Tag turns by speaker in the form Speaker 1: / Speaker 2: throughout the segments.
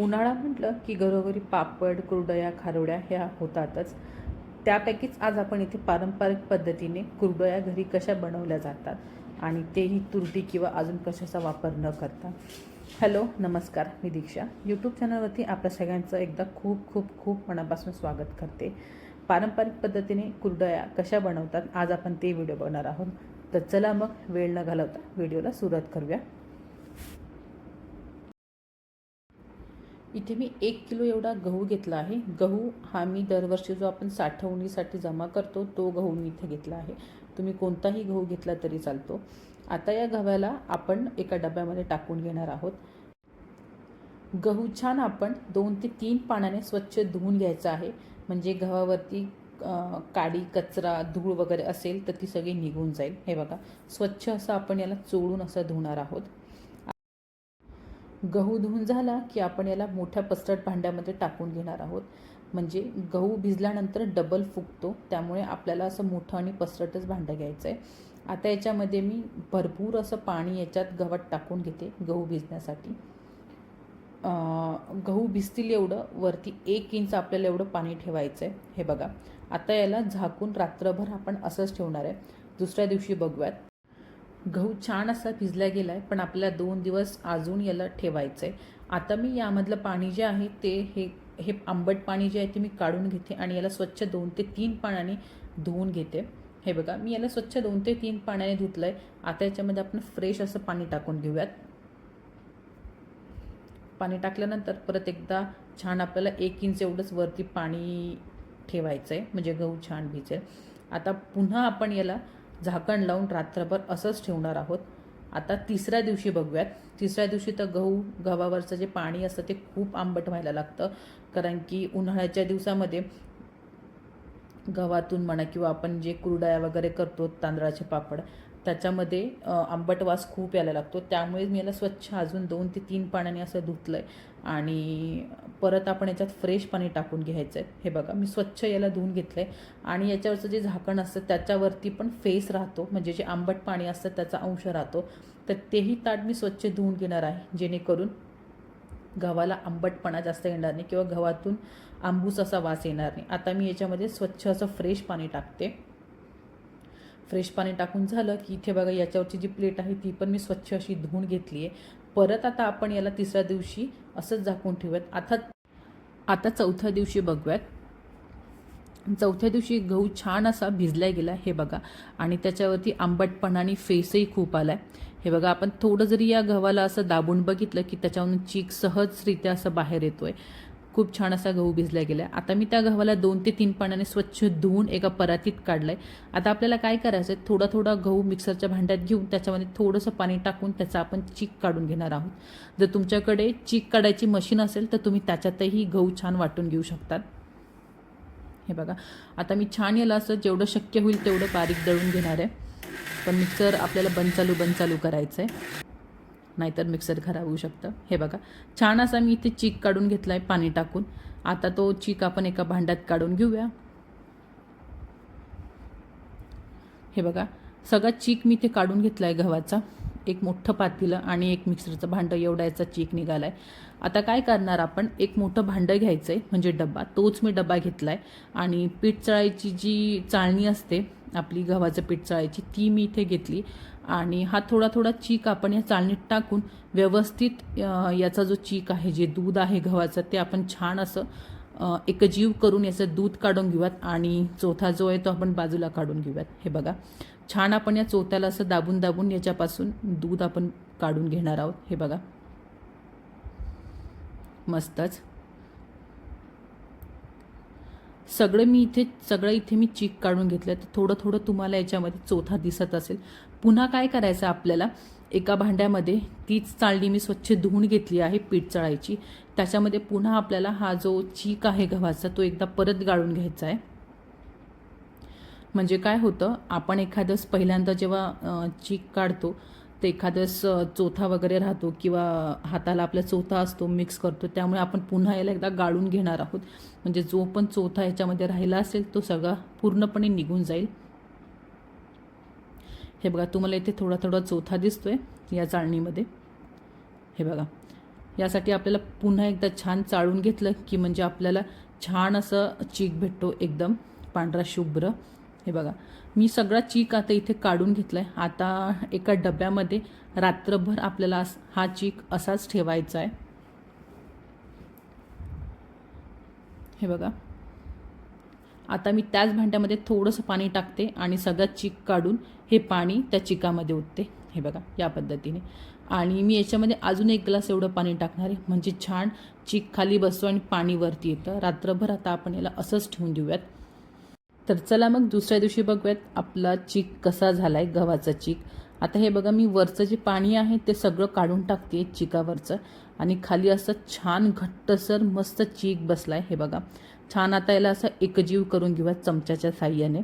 Speaker 1: उन्हाळा म्हटलं की घरोघरी पापड कुरडया खारोड्या ह्या होतातच. त्यापैकीच आज आपण इथे पारंपरिक पद्धतीने कुरडया घरी कशा बनवल्या जातात आणि तेही तुरटी किंवा अजून कशाचा वापर न करता. हॅलो नमस्कार मी दीक्षा. यूट्यूब चॅनलवरती आपल्या सगळ्यांचं एकदा खूप खूप खूप मनापासून स्वागत करते. पारंपरिक पद्धतीने कुरडया कशा बनवतात आज आपण ते व्हिडिओ बघणार आहोत. तर चला मग वेळ न घालवता व्हिडिओला सुरुवात करूया. इथे मी एक किलो एवढा गहू घेतला आहे. गहू हा मी दरवर्षी जो आपण साठवणीसाठी जमा करतो तो गहू मी इथे घेतला आहे. तुम्ही कोणताही गहू घेतला तरी चालतो. आता या गव्हाला आपण एका डब्यामध्ये टाकून घेणार आहोत. गहू छान आपण दोन ते तीन पाण्याने स्वच्छ धुवून घ्यायचं आहे. म्हणजे गव्हावरती काडी कचरा धूळ वगैरे असेल तर ती सगळी निघून जाईल. हे बघा स्वच्छ असं आपण याला चोळून असं धुणार आहोत. गहू धुवून झाला की आपण याला मोठ्या पसरट भांड्यामध्ये टाकून घेणार आहोत. म्हणजे गहू भिजल्यानंतर डबल फुगतो. त्यामुळे आपल्याला असं मोठं आणि पसरटच भांडं घ्यायचं आहे आता याच्यामध्ये मी भरपूर असं पाणी याच्यात गव्हात टाकून घेते गहू भिजण्यासाठी. गहू भिजतील एवढं वरती एक इंच आपल्याला एवढं पाणी ठेवायचं आहे हे बघा. आता याला झाकून रात्रभर आपण असंच ठेवणार आहे. दुसऱ्या दिवशी बघूयात. गहू छान असा भिजला गेला आहे पण आपल्याला दोन दिवस अजून याला ठेवायचं आहे आता मी यामधलं पाणी जे आहे ते हे हे आंबट पाणी जे आहे ते मी काढून घेते आणि याला स्वच्छ दोन ते तीन पाण्याने धुवून घेते. हे बघा मी याला स्वच्छ दोन ते तीन पाण्याने धुतलं आहे आता याच्यामध्ये आपण फ्रेश असं पाणी टाकून घेऊयात. पाणी टाकल्यानंतर परत एकदा छान आपल्याला एक इंच एवढंच वरती पाणी ठेवायचं आहे म्हणजे गहू छान भिजेल. आता पुन्हा आपण याला झाकण लावून रात्रभर असंच ठेवणार आहोत. आता तिसऱ्या दिवशी बघूयात. तिसऱ्या दिवशी तर गहू गव्हावरचं जे पाणी असतं ते खूप आंबट व्हायला लागतं. कारण की उन्हाळ्याच्या दिवसामध्ये गव्हातून म्हणा किंवा आपण जे कुरडया वगैरे करतो तांदळाचे पापड त्याच्यामध्ये आंबट वास खूप यायला लागतो. त्यामुळे मी याला स्वच्छ अजून दोन ते तीन पाण्याने असं धुतलं आहे आणि परत आपण याच्यात फ्रेश पाणी टाकून घ्यायचं आहे हे बघा मी स्वच्छ याला धुवून घेतलं आहे आणि याच्यावरचं जे झाकण असतं त्याच्यावरती पण फेस राहतो. म्हणजे जे आंबट पाणी असतं त्याचा अंश राहतो. तर तेही ताट मी स्वच्छ धुवून घेणार आहे. जेणेकरून गव्हाला आंबटपणा जास्त येणार नाही किंवा गव्हातून आंबूस असा वास येणार नाही. आता मी याच्यामध्ये स्वच्छ असं फ्रेश पाणी टाकते. फ्रेश पाणी टाकून झालं की इथे बघा याच्यावरची जी प्लेट आहे ती पण मी स्वच्छ अशी धुवून घेतली आहे. परत आता आपण याला तिसऱ्या दिवशी असंच झाकून ठेवूयात. आता आता चौथ्या दिवशी बघूयात. चौथ्या दिवशी गहू छान असा भिजला गेला हे बघा. आणि त्याच्यावरती आंबटपणा आणि फेसही खूप आला आहे हे बघा आपण थोडं जरी या गव्हाला असं दाबून बघितलं की त्याच्यावरून चीक सहजरित्या असं बाहेर येतो आहे खूप छान असा गहू भिजला गेला आता मी त्या गव्हाला दोन ते तीन पाण्याने स्वच्छ धुवून एका परातीत काढलंय. आता आपल्याला काय करायचं आहे थोडा थोडा गहू मिक्सरच्या भांड्यात घेऊन त्याच्यामध्ये थोडंसं पाणी टाकून त्याचा आपण चीक काढून घेणार आहोत. जर तुमच्याकडे चीक काढायची मशीन असेल तर तुम्ही त्याच्यातही गहू छान वाटून घेऊ शकतात. हे बघा. आता मी छान याला असं जेवढं शक्य होईल तेवढं बारीक दळून घेणार आहे. पण मिक्सर आपल्याला बंद चालू बंद चालू करायचं आहे नाहीतर मिक्सर खराब होऊ शकतं. हे बघा. छान असा मी इथे चीक काढून घेतला आहे पाणी टाकून. आता तो चीक आपण एका भांड्यात काढून घेऊया. हे बघा. सगळा चीक मी ते काढून घेतला आहे गव्हाचा. एक मोठं पातेलं आणि एक मिक्सरचं भांडं एवढा याचा चीक निघाला आहे आता काय करणार आपण? एक मोठं भांडं घ्यायचं आहे म्हणजे डब्बा. तोच मी डबा घेतला आहे आणि पीठ चळायची जी चाळणी असते आपली गव्हाचं पीठ चळायची ती मी इथे घेतली. आणि हा थोडा थोडा चीक आपण या चाळणीत टाकून व्यवस्थित याचा जो चीक आहे जे दूध आहे गव्हाचं ते आपण छान असं एकजीव करून याचं दूध काढून घेऊयात. आणि चौथा जो आहे तो आपण बाजूला काढून घेऊयात. हे बघा. छान आपण या चोथ्याला असं दाबून दाबून याच्यापासून दूध आपण काढून घेणार आहोत. हे बघा. मस्तच. सगळं मी इथे सगळं इथे मी चीक काढून घेतलं तर थोडं थोडं तुम्हाला याच्यामध्ये चोथा दिसत असेल. पुन्हा काय करायचं आपल्याला? एका भांड्यामध्ये तीच चाळणी मी स्वच्छ धुवून घेतली आहे पीठ चळायची त्याच्यामध्ये पुन्हा आपल्याला हा जो चीक आहे गव्हाचा तो एकदा परत गाळून घ्यायचा आहे. म्हणजे काय होतं आपण एखादंच पहिल्यांदा जेव्हा चीक काढतो तर एखादंच चोथा वगैरे राहतो किंवा हाताला आपला चोथा असतो मिक्स करतो त्यामुळे आपण पुन्हा याला एकदा गाळून घेणार आहोत. म्हणजे जो पण चोथा याच्यामध्ये राहिला असेल तो सगळा पूर्णपणे निघून जाईल. हे बघा तुम्हाला इथे थोडा थोडा चोथा दिसतो आहे या चाळणीमध्ये. हे बघा यासाठी आपल्याला पुन्हा एकदा छान चाळून घेतलं की म्हणजे आपल्याला छान असं चीक भेटतो एकदम पांढरा शुभ्र. हे बघा. मी सगळा चीक आता इथे काढून घेतला आहे आता एका डब्यामध्ये रात्रभर आपल्याला अस- हा चीक असाच ठेवायचा आहे. हे बघा. आता मी त्याच भांड्यामध्ये थोडंसं पाणी टाकते आणि सगळं चीक काढून हे पाणी त्या चिकामध्ये ओतते. हे बघा या पद्धतीने. आणि मी याच्यामध्ये अजून एक ग्लास एवढं पाणी टाकणार आहे. म्हणजे छान चीक खाली बसतो आणि पाणी वरती येतं. रात्रभर आता आपण याला असंच ठेवून देऊयात. तर चला मग दुसऱ्या दिवशी बघूयात आपला चीक कसा झाला आहे गव्हाचा चीक. आता हे बघा मी वरचं जे पाणी आहे ते सगळं काढून टाकते चिकावरचं. आणि खाली असं छान घट्टसर मस्त चीक बसला आहे हे बघा. छान आता याला असं एकजीव करून घेऊयात चमच्याच्या साह्याने.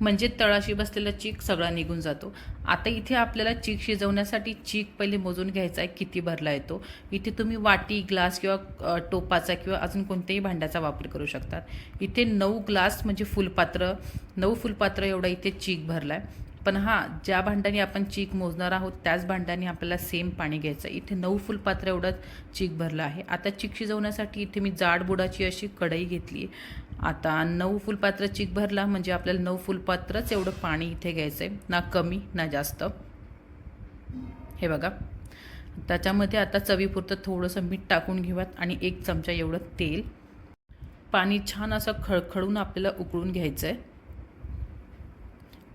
Speaker 1: म्हणजे तळाशी बसलेला चीक सगळा निघून जातो. आता इथे आपल्याला चीक शिजवण्यासाठी चीक पहिले मोजून घ्यायचा आहे किती भरला येतो इथे तुम्ही वाटी ग्लास किंवा टोपाचा किंवा अजून कोणत्याही भांड्याचा वापर करू शकतात. इथे नऊ ग्लास म्हणजे फुलपात्र नऊ फुलपात्र एवढा इथे चीक भरला आहे पण हां ज्या भांड्याने आपण चीक मोजणार आहोत त्याच भांड्याने आपल्याला सेम पाणी घ्यायचं इथे नऊ फुलपात्र एवढं चीक भरलं आहे. आता चीक शिजवण्यासाठी इथे मी जाड बुडाची अशी कढई घेतली आता नऊ फुलपात्र चीक भरला म्हणजे आपल्याला नऊ फुलपात्रच एवढं पाणी इथे घ्यायचं आहे ना कमी ना जास्त. हे बघा. त्याच्यामध्ये आता चवीपुरतं थोडंसं मीठ टाकून घेऊयात आणि एक चमचा एवढं तेल. पाणी छान असं खळखळून आपल्याला उकळून घ्यायचं आहे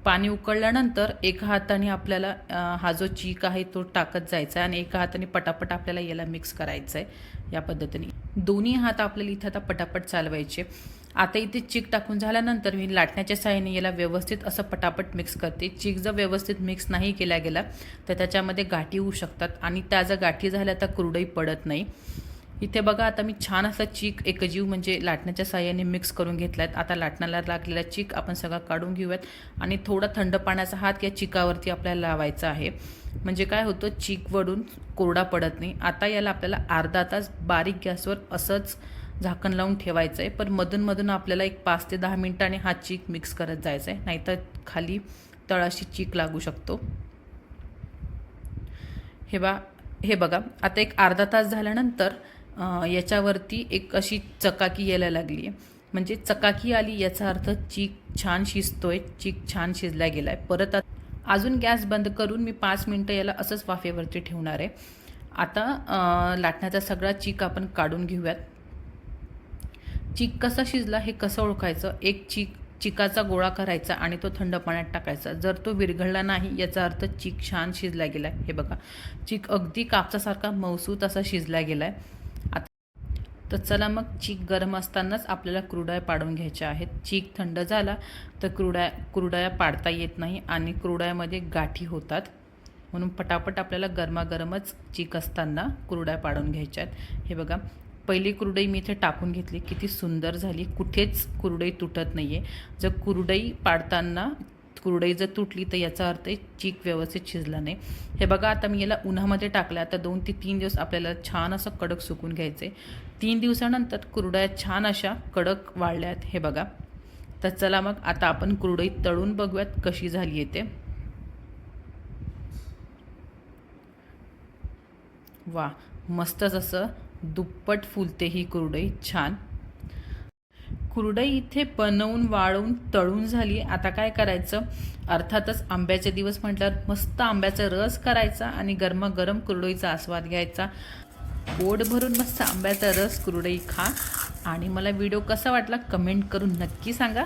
Speaker 1: पाणी उकळल्यानंतर एका हाताने आपल्याला हा जो चीक आहे तो टाकत जायचा आहे आणि एका हाताने पटापट आपल्याला याला मिक्स करायचं आहे या पद्धतीने. दोन्ही हात आपल्याला इथं आता पटापट चालवायचे. आता इथे चीक टाकून झाल्यानंतर मी लाटण्याच्या साहाय्याने याला व्यवस्थित असं पटापट मिक्स करते. चीक जर व्यवस्थित मिक्स नाही केला गेला तर त्याच्यामध्ये गाठी होऊ शकतात आणि त्या जर गाठी झाल्या तर कुरडई पडत नाही. इथे बघा आता मी छान असा चीक एकजीव म्हणजे लाटण्याच्या साह्याने मिक्स करून घेतला आहे आता लाटण्याला लागलेला चीक आपण सगळा काढून घेऊयात आणि थोडा थंड पाण्याचा हात या चिकावरती आपल्याला लावायचा आहे. म्हणजे काय होतं चीक वडून कोरडा पडत नाही. आता याला आपल्याला अर्धा तास बारीक गॅसवर असंच झाकण लावून ठेवायचं आहे पण मधूनमधून आपल्याला एक पाच ते दहा मिनटाने हा चीक मिक्स करत जायचा आहे नाहीतर खाली तळाशी चीक लागू शकतो. हे बा हे बघा आता एक अर्धा तास झाल्यानंतर याच्यावरती एक अशी चकाकी यायला लागली आहे म्हणजे चकाकी आली याचा अर्थ चीक छान शिजतोय चीक छान शिजला गेला आहे परत अजून गॅस बंद करून मी पाच मिनटं याला असंच वाफेवरती ठेवणार आहे. आता लाटण्याचा सगळा चीक आपण काढून घेऊयात. चीक कसा शिजला हे कसं ओळखायचं? एक चीक चिकाचा गोळा करायचा आणि तो थंड पाण्यात टाकायचा. जर तो विरघळला नाही याचा अर्थ चीक छान शिजला गेला आहे हे बघा. चीक अगदी कापसासारखा मौसूत असा शिजला गेला आहे आता तर चला मग चीक गरम असतानाच आपल्याला क्रुडाया पाडून घ्यायच्या आहेत. चीक थंड झाला तर क्रुडाया क्रुडाया पाडता येत नाही आणि क्रुडायामध्ये गाठी होतात. म्हणून पटापट आपल्याला गरमागरमच चीक असताना कुरड्या पाडून घ्यायच्या आहेत. हे बघा. पहिली कुरडई मी इथे टाकून घेतली. किती सुंदर झाली. कुठेच कुरडई तुटत नाही आहे जर कुरडई पाडताना कुरडई जर तुटली तर याचा अर्थ आहे चीक व्यवस्थित शिजला नाही. हे बघा आता मी याला उन्हामध्ये टाकलं. आता दोन ते तीन दिवस आपल्याला छान असं कडक सुकून घ्यायचं आहे तीन दिवसानंतर कुरडया छान अशा कडक वाळल्यात हे बघा. तर चला मग आता आपण कुरडई तळून बघूयात कशी झाली आहे ते. वा मस्तच असं दुप्पट फुलते ही कुरडई. छान. कुरडई इथे बनवून वाळवून तळून झाली. आता काय करायचं? अर्थातच आंब्याचे दिवस म्हटल्यावर मस्त आंब्याचा रस करायचा आणि गरमागरम कुरडईचा आस्वाद घ्यायचा. पोट भरून मस्त आंब्याचा रस कुरडई खा. आणि मला व्हिडिओ कसा वाटला कमेंट करून नक्की सांगा.